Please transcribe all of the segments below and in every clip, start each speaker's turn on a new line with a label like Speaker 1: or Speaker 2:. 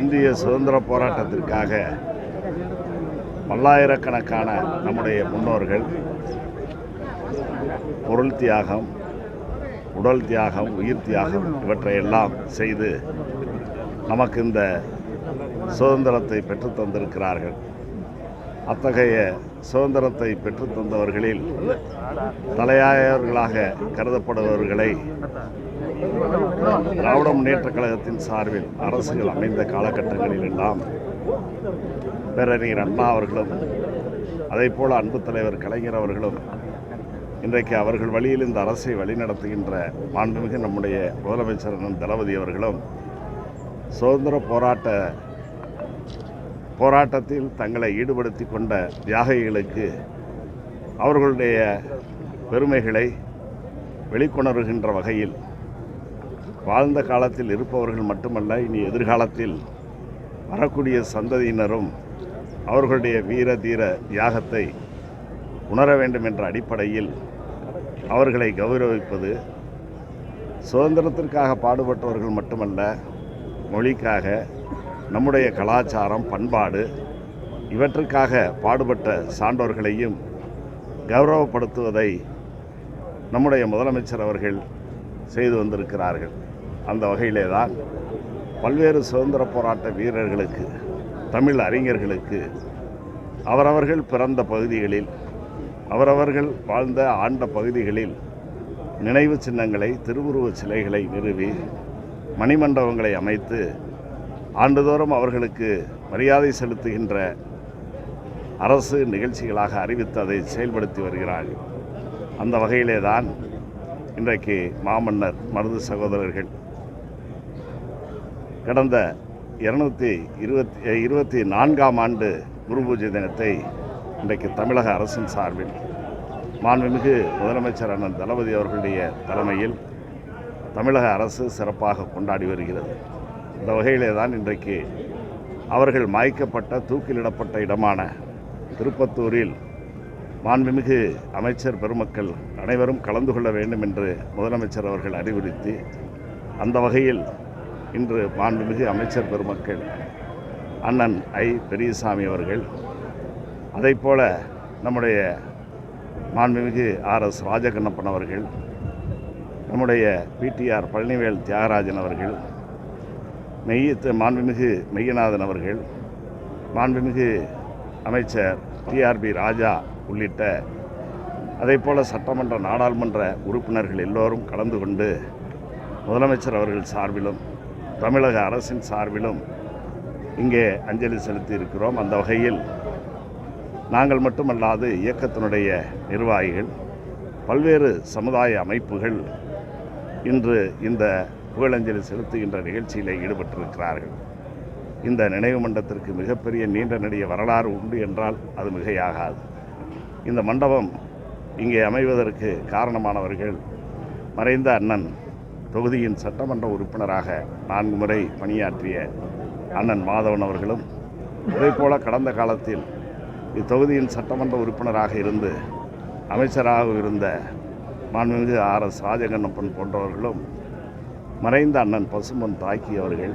Speaker 1: இந்திய சுதந்திர போராட்டத்திற்காக பல்லாயிரக்கணக்கான நம்முடைய முன்னோர்கள் பொருள் தியாகம் உடல் தியாகம் உயிர் தியாகம் இவற்றையெல்லாம் செய்து நமக்கு இந்த சுதந்திரத்தை பெற்று தந்திருக்கிறார்கள். அத்தகைய சுதந்திரத்தை பெற்றுத் தந்தவர்களில் தலையாயவர்களாக கருதப்படுபவர்களை திராவிட முன்னேற்ற கழகத்தின் சார்பில் அரசுகள் அமைந்த காலகட்டங்களில் எல்லாம் பேரறிஞர் அண்ணா அவர்களும் அதேபோல அன்பு தலைவர் கலைஞர் அவர்களும் இன்றைக்கு அவர்கள் வழியில் இந்த அரசை வழிநடத்துகின்ற மாண்புமிகு நம்முடைய முதலமைச்சர் தளபதி அவர்களும் சுதந்திர போராட்ட போராட்டத்தில் தங்களை ஈடுபடுத்தி கொண்ட தியாகிகளுக்கு அவர்களுடைய பெருமைகளை வெளிக்கொணர்கின்ற வகையில் வாழ்ந்த காலத்தில் இருப்பவர்கள் மட்டுமல்ல இனி எதிர்காலத்தில் வரக்கூடிய சந்ததியினரும் அவர்களுடைய வீர தீர தியாகத்தை உணர வேண்டும் என்ற அடிப்படையில் அவர்களை கௌரவிப்பது சுதந்திரத்திற்காக பாடுபட்டவர்கள் மட்டுமல்ல மொழிக்காக நம்முடைய கலாச்சாரம் பண்பாடு இவற்றுக்காக பாடுபட்ட சான்றோர்களையும் கௌரவப்படுத்துவதை நம்முடைய முதலமைச்சர் அவர்கள் செய்து வந்திருக்கிறார்கள். அந்த வகையிலே தான் பல்வேறு சுதந்திர போராட்ட வீரர்களுக்கு தமிழ் அறிஞர்களுக்கு அவரவர்கள் பிறந்த பகுதிகளில் அவரவர்கள் வாழ்ந்த ஆண்ட பகுதிகளில் நினைவு சின்னங்களை திருவுருவச் சிலைகளை நிறுவி மணிமண்டபங்களை அமைத்து ஆண்டுதோறும் அவர்களுக்கு மரியாதை செலுத்துகின்ற அரசு நிகழ்ச்சிகளாக அறிவித்து அதை செயல்படுத்தி வருகிறார்கள். அந்த வகையிலே தான் இன்றைக்கு மாமன்னர் மருது சகோதரர்கள் கடந்த இருநூத்தி இருபத்தி இருபத்தி நான்காம் ஆண்டு குரு பூஜை தினத்தை இன்றைக்கு தமிழக அரசின் சார்பில் மாண்புமிகு முதலமைச்சர் அண்ணன் தளபதி அவர்களுடைய தலைமையில் தமிழக அரசு சிறப்பாக கொண்டாடி வருகிறது. அந்த வகையிலே தான் இன்றைக்கு அவர்கள் மாய்க்கப்பட்ட தூக்கிலிடப்பட்ட இடமான திருப்பத்தூரில் மாண்புமிகு அமைச்சர் பெருமக்கள் அனைவரும் கலந்து கொள்ள வேண்டும் என்று முதலமைச்சர் அவர்கள் அறிவுறுத்தி அந்த வகையில் இன்று மாண்புமிகு அமைச்சர் பெருமக்கள் அண்ணன் ஐ. பெரியசாமி அவர்கள் அதைப்போல நம்முடைய மாண்புமிகு ஆர். எஸ். ராஜகண்ணப்பன் அவர்கள் நம்முடைய பிடிஆர் பழனிவேல் தியாகராஜன் அவர்கள் மெய்ய மாண்புமிகு மெய்யநாதன் அவர்கள் மாண்புமிகு அமைச்சர் டிஆர்பி ராஜா உள்ளிட்ட அதே போல் சட்டமன்ற நாடாளுமன்ற உறுப்பினர்கள் எல்லோரும் கலந்து கொண்டு முதலமைச்சர் அவர்கள் சார்பிலும் தமிழக அரசின் சார்பிலும் இங்கே அஞ்சலி செலுத்தி இருக்கிறோம் அந்த வகையில் நாங்கள் மட்டுமல்லாது இயக்கத்தினுடைய நிர்வாகிகள் பல்வேறு சமுதாய அமைப்புகள் இன்று இந்த புகழஞ்சலி செலுத்துகின்ற நிகழ்ச்சியில் ஈடுபட்டிருக்கிறார்கள். இந்த நினைவு மண்டபத்திற்கு மிகப்பெரிய நீண்ட நெடிய வரலாறு உண்டு என்றால் அது மிகையாகாது. இந்த மண்டபம் இங்கே அமைவதற்கு காரணமானவர்கள் மறைந்த அண்ணன் தொகுதியின் சட்டமன்ற உறுப்பினராக நான்கு முறை பணியாற்றிய அண்ணன் மாதவன் அவர்களும் அதேபோல கடந்த காலத்தில் இத்தொகுதியின் சட்டமன்ற உறுப்பினராக இருந்து அமைச்சராக இருந்த மாண்புமிகு ஆர் எஸ் ராஜகண்ணப்பன் போன்றவர்களும் மறைந்த அண்ணன் பசுமன் தாக்கி அவர்கள்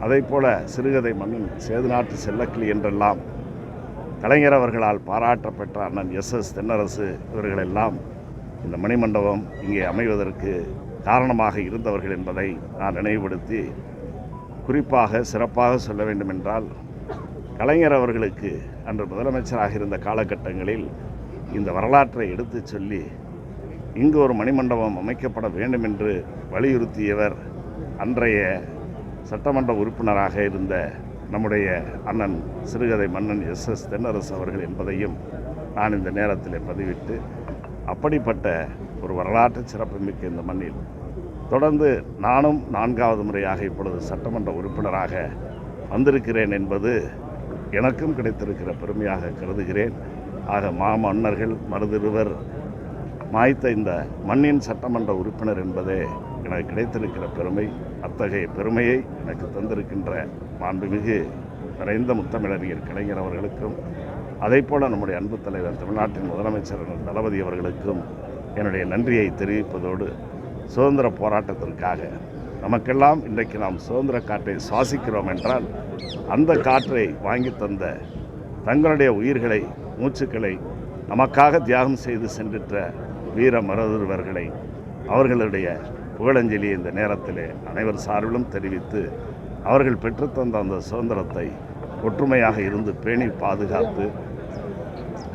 Speaker 1: அதைப்போல சிறுகதை மன்னன் சேதுநாட்டு செல்லக்கிளி என்றெல்லாம் கலைஞர் அவர்களால் பாராட்டப்பெற்ற அண்ணன் எஸ் எஸ் தென்னரசு இவர்களெல்லாம் இந்த மணிமண்டபம் இங்கே அமைவதற்கு காரணமாக இருந்தவர்கள் என்பதை நான் நினைவுபடுத்தி குறிப்பாக சிறப்பாக சொல்ல வேண்டுமென்றால் கலைஞர் அவர்களுக்கு அன்று முதலமைச்சராக இருந்த காலகட்டங்களில் இந்த வரலாற்றை எடுத்துச் சொல்லி இங்கு ஒரு மணிமண்டபம் அமைக்கப்பட வேண்டும் என்று வலியுறுத்தியவர் அன்றைய சட்டமன்ற உறுப்பினராக இருந்த நம்முடைய அண்ணன் சிறுகதை மன்னன் எஸ். எஸ். தென்னரசு அவர்கள் என்பதையும் நான் இந்த நேரத்தில் பதிவிட்டு அப்படிப்பட்ட ஒரு வரலாற்று சிறப்புமிக்க இந்த மண்ணில் தொடர்ந்து நானும் நான்காவது முறையாக இப்பொழுது சட்டமன்ற உறுப்பினராக வந்திருக்கிறேன் என்பது எனக்கும் கிடைத்திருக்கிற பெருமையாக கருதுகிறேன். ஆக மாமன்னர்கள் மருதிருவர் மாய்த்த இந்த மண்ணின் சட்டமன்ற உறுப்பினர் என்பதே எனக்கு கிடைத்திருக்கிற பெருமை. அத்தகைய பெருமையை எனக்கு தந்திருக்கின்ற மாண்புமிகு நிறைந்த முத்தமிழறிஞர் கலைஞர் அவர்களுக்கும் அதைப்போல நம்முடைய அன்பு தலைவர் தமிழ்நாட்டின் முதலமைச்சர் தளபதி அவர்களுக்கும் என்னுடைய நன்றியை தெரிவிப்பதோடு சுதந்திர போராட்டத்திற்காக நமக்கெல்லாம் இன்றைக்கு நாம் சுதந்திர காற்றை சுவாசிக்கிறோம் என்றால் அந்த காற்றை வாங்கி தந்த தங்களுடைய உயிர்களை மூச்சுக்களை நமக்காக தியாகம் செய்து சென்றிட்ட வீர மருதுவர்களை அவர்களுடைய புகழஞ்சலியை இந்த நேரத்திலே அனைவர் சார்பிலும் தெரிவித்து அவர்கள் பெற்றுத்தந்த அந்த சுதந்திரத்தை ஒற்றுமையாக இருந்து பேணி பாதுகாத்து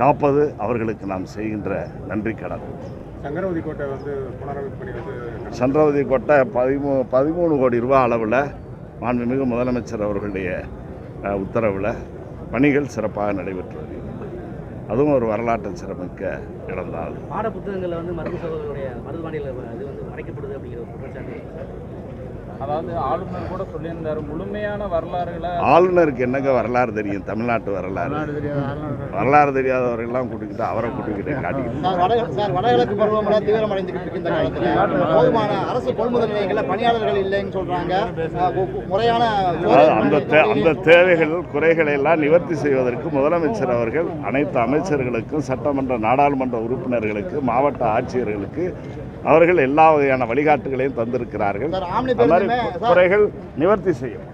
Speaker 1: காப்பது அவர்களுக்கு நாம் செய்கின்ற நன்றி கடன்.
Speaker 2: சங்கரவதி கோட்டை வந்து
Speaker 1: சந்திரவதி கோட்டை பதிமூ பதிமூணு கோடி ரூபாய் அளவில் மாண்புமிகு முதலமைச்சர் அவர்களுடைய உத்தரவில் பணிகள் சிறப்பாக நடைபெற்று வருகிறது. அதுவும் ஒரு வரலாற்று சிறமிக்க இடம்தான் அது.
Speaker 3: பாட புத்தகங்களில் வந்து மருத்துவ சகோதரருடைய மருதுபாண்டியில் அது வந்து மறைக்கப்படுது அப்படிங்கிற ஒரு குற்றச்சாட்டு
Speaker 4: அதாவது ஆளுநர் கூட சொல்லியிருந்தாரு முழுமையான வரலாறுகளை
Speaker 1: ஆளுநருக்கு என்னங்க வரலாறு தெரியும்? தமிழ்நாட்டு வரலாறு. வரலாறு தெரியாதவர்கள்லாம் கூட்டிக்கிட்டு அவரை கூட்டிக்கிட்டு காட்டிக்கிட்டு
Speaker 5: சார் வடகிழக்கு பருவமழை தீவிரமடைந்துகிட்டு காலத்தில் போதுமான அரசு கொள்முதல் நிலையங்களில் பணியாளர்கள் இல்லைன்னு சொல்றாங்க. முறையான
Speaker 1: அந்த அந்த தேவைகள் குறைகளை எல்லாம் நிவர்த்தி செய்வதற்கு முதலமைச்சர் அவர்கள் அனைத்து அமைச்சர்களுக்கும் சட்டமன்ற நாடாளுமன்ற உறுப்பினர்களுக்கு மாவட்ட ஆட்சியர்களுக்கு அவர்கள் எல்லா வகையான வழிகாட்டுகளையும் தந்திருக்கிறார்கள். குறைகள் நிவர்த்தி செய்யும்.